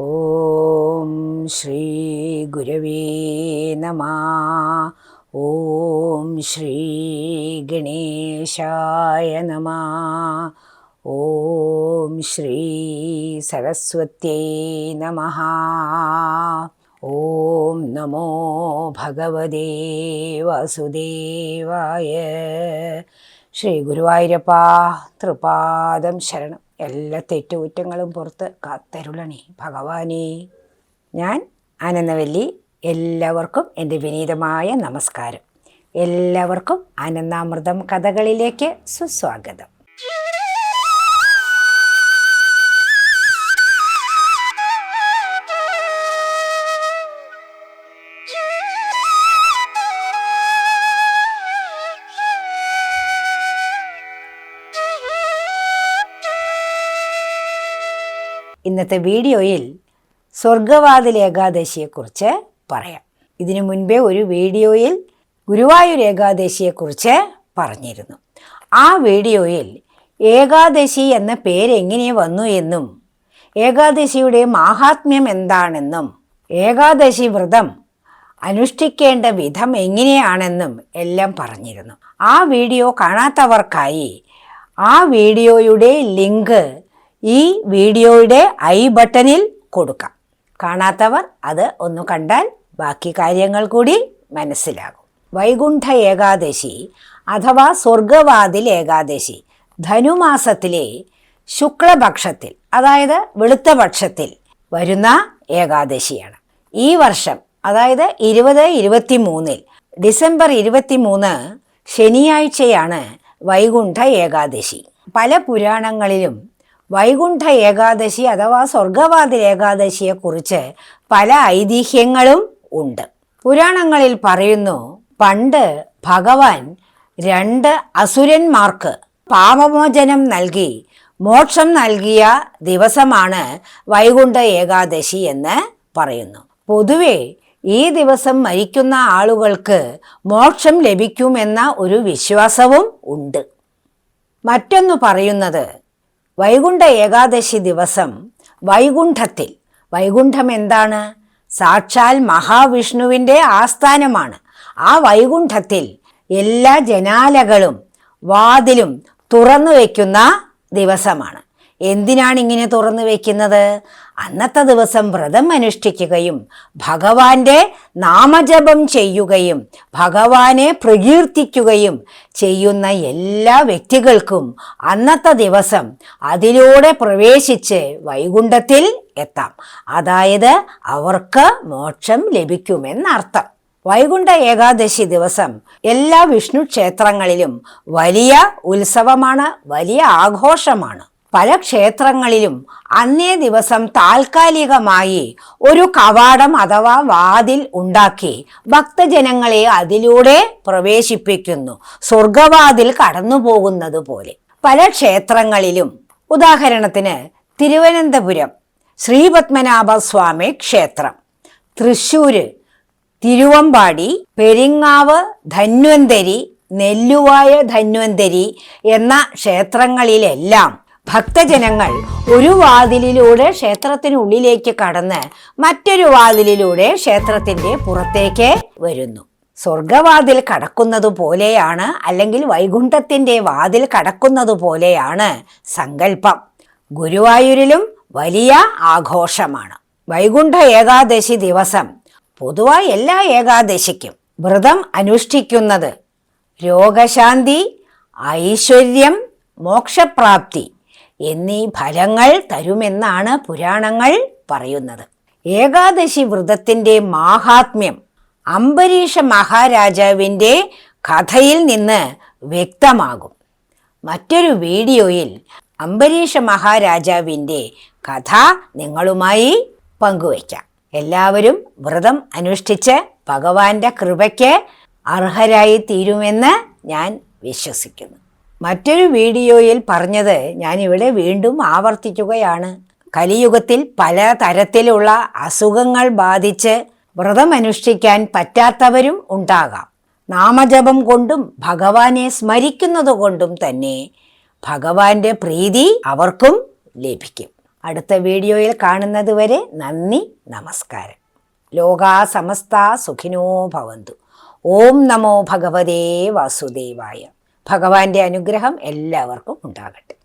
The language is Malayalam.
ഓം ശ്രീ ഗുരവേ നമ. ഓം ശ്രീ ഗണേശായ നമ. ഓം ശ്രീ സരസ്വത്യേ നമ. ഓം നമോ ഭഗവതേ വാസുദേവായ. ശ്രീ ഗുരുവായൂരപ്പ തൃപാദം ശരണം. എല്ലാ തെറ്റുകുറ്റങ്ങളും പുറത്ത് കാത്തരുളണേ. ഭഗവാനേ ഞാൻ ആനന്ദവല്ലി എല്ലാവർക്കും എന്റെ വിനീതമായ നമസ്കാരം. എല്ലാവർക്കും ആനന്ദാമൃതം കഥകളിലേക്ക് സുസ്വാഗതം. ഇന്നത്തെ വീഡിയോയിൽ സ്വർഗവാതിൽ ഏകാദശിയെക്കുറിച്ച് പറയാം. ഇതിനു മുൻപേ ഒരു വീഡിയോയിൽ ഗുരുവായൂർ ഏകാദശിയെക്കുറിച്ച് പറഞ്ഞിരുന്നു. ആ വീഡിയോയിൽ ഏകാദശി എന്ന പേര് എങ്ങനെ വന്നു എന്നും ഏകാദശിയുടെ മാഹാത്മ്യം എന്താണെന്നും ഏകാദശി വ്രതം അനുഷ്ഠിക്കേണ്ട വിധം എങ്ങനെയാണെന്നും എല്ലാം പറഞ്ഞിരുന്നു. ആ വീഡിയോ കാണാത്തവർക്കായി ആ വീഡിയോയുടെ ലിങ്ക് ഈ വീഡിയോയുടെ ഐ ബട്ടണിൽ കൊടുക്കാം. കാണാത്തവർ അത് ഒന്ന് കണ്ടാൽ ബാക്കി കാര്യങ്ങൾ കൂടി മനസ്സിലാകും. വൈകുണ്ഠ ഏകാദശി അഥവാ സ്വർഗവാതിൽ ഏകാദശി ധനുമാസത്തിലെ ശുക്ലപക്ഷത്തിൽ അതായത് വെളുത്ത പക്ഷത്തിൽ വരുന്ന ഏകാദശിയാണ്. ഈ വർഷം അതായത് ഇരുപത് ഇരുപത്തി മൂന്നിൽ ഡിസംബർ ഇരുപത്തി മൂന്ന് ശനിയാഴ്ചയാണ് വൈകുണ്ഠ ഏകാദശി. പല പുരാണങ്ങളിലും വൈകുണ്ഠ ഏകാദശി അഥവാ സ്വർഗവാതിൽ ഏകാദശിയെക്കുറിച്ച് പല ഐതിഹ്യങ്ങളും ഉണ്ട്. പുരാണങ്ങളിൽ പറയുന്നു പണ്ട് ഭഗവാൻ രണ്ട് അസുരന്മാർക്ക് പാപമോചനം നൽകി മോക്ഷം നൽകിയ ദിവസമാണ് വൈകുണ്ഠ ഏകാദശി എന്ന് പറയുന്നു. പൊതുവെ ഈ ദിവസം മരിക്കുന്ന ആളുകൾക്ക് മോക്ഷം ലഭിക്കുമെന്ന ഒരു വിശ്വാസവും ഉണ്ട്. മറ്റൊന്ന് പറയുന്നത് വൈകുണ്ഠ ഏകാദശി ദിവസം വൈകുണ്ഠത്തിൽ. വൈകുണ്ഠം എന്താണ്? സാക്ഷാൽ മഹാവിഷ്ണുവിന്റെ ആസ്ഥാനമാണ്. ആ വൈകുണ്ഠത്തിൽ എല്ലാ ജനാലകളും വാതിലും തുറന്നു വയ്ക്കുന്ന ദിവസമാണ്. എന്തിനാണ് ഇങ്ങനെ തുറന്നു വയ്ക്കുന്നത് അന്നത്തെ ദിവസം വ്രതം അനുഷ്ഠിക്കുകയും ഭഗവാന്റെ നാമജപം ചെയ്യുകയും ഭഗവാനെ പ്രകീർത്തിക്കുകയും ചെയ്യുന്ന എല്ലാ വ്യക്തികൾക്കും അന്നത്തെ ദിവസം അതിലൂടെ പ്രവേശിച്ച് വൈകുണ്ഠത്തിൽ എത്താം. അതായത് അവർക്ക് മോക്ഷം ലഭിക്കുമെന്നർത്ഥം. വൈകുണ്ഠ ഏകാദശി ദിവസം എല്ലാ വിഷ്ണു ക്ഷേത്രങ്ങളിലും വലിയ ഉത്സവമാണ് വലിയ ആഘോഷമാണ്. പല ക്ഷേത്രങ്ങളിലും അന്നേ ദിവസം താൽക്കാലികമായി ഒരു കവാടം അഥവാ വാതിൽ ഉണ്ടാക്കി ഭക്തജനങ്ങളെ അതിലൂടെ പ്രവേശിപ്പിക്കുന്നു. സ്വർഗവാതിൽ കടന്നു പോകുന്നത് പോലെ. പല ക്ഷേത്രങ്ങളിലും ഉദാഹരണത്തിന് തിരുവനന്തപുരം ശ്രീപത്മനാഭ സ്വാമി ക്ഷേത്രം തൃശ്ശൂര് തിരുവമ്പാടി പെരിങ്ങാവ് ധന്വന്തരി നെല്ലുവായ ധന്വന്തരി എന്ന ക്ഷേത്രങ്ങളിലെല്ലാം ഭക്തജനങ്ങൾ ഒരു വാതിലിലൂടെ ക്ഷേത്രത്തിനുള്ളിലേക്ക് കടന്ന് മറ്റൊരു വാതിലിലൂടെ ക്ഷേത്രത്തിന്റെ പുറത്തേക്ക് വരുന്നു. സ്വർഗവാതിൽ കടക്കുന്നത് പോലെയാണ് അല്ലെങ്കിൽ വൈകുണ്ഠത്തിന്റെ വാതിൽ കടക്കുന്നത് പോലെയാണ് സങ്കല്പം. ഗുരുവായൂരിലും വലിയ ആഘോഷമാണ്. വൈകുണ്ഠ ഏകാദശി ദിവസം പൊതുവായി എല്ലാ ഏകാദശിക്കും വ്രതം അനുഷ്ഠിക്കുന്നത് രോഗശാന്തി ഐശ്വര്യം മോക്ഷപ്രാപ്തി എന്നീ ഫലങ്ങൾ തരുമെന്നാണ് പുരാണങ്ങൾ പറയുന്നത്. ഏകാദശി വ്രതത്തിന്റെ മാഹാത്മ്യം അംബരീഷ മഹാരാജാവിന്റെ കഥയിൽ നിന്ന് വ്യക്തമാകും. മറ്റൊരു വീഡിയോയിൽ അംബരീഷ മഹാരാജാവിന്റെ കഥ നിങ്ങളുമായി പങ്കുവയ്ക്കാം. എല്ലാവരും വ്രതം അനുഷ്ഠിച്ച് ഭഗവാന്റെ കൃപയ്ക്ക് അർഹരായി തീരുമെന്ന് ഞാൻ വിശ്വസിക്കുന്നു. മറ്റൊരു വീഡിയോയിൽ പറഞ്ഞത് ഞാനിവിടെ വീണ്ടും ആവർത്തിക്കുകയാണ്. കലിയുഗത്തിൽ പല തരത്തിലുള്ള അസുഖങ്ങൾ ബാധിച്ച് വ്രതമനുഷ്ഠിക്കാൻ പറ്റാത്തവരും ഉണ്ടാകാം. നാമജപം കൊണ്ടും ഭഗവാനെ സ്മരിക്കുന്നത് കൊണ്ടും തന്നെ ഭഗവാന്റെ പ്രീതി അവർക്കും ലഭിക്കും. അടുത്ത വീഡിയോയിൽ കാണുന്നതുവരെ നന്ദി നമസ്കാരം. ലോകാ സമസ്ത സുഖിനോ ഭവന്തു. ഓം നമോ ഭഗവതേ വാസുദേവായ. ഭഗവാന്റെ അനുഗ്രഹം എല്ലാവർക്കും ഉണ്ടാകട്ടെ.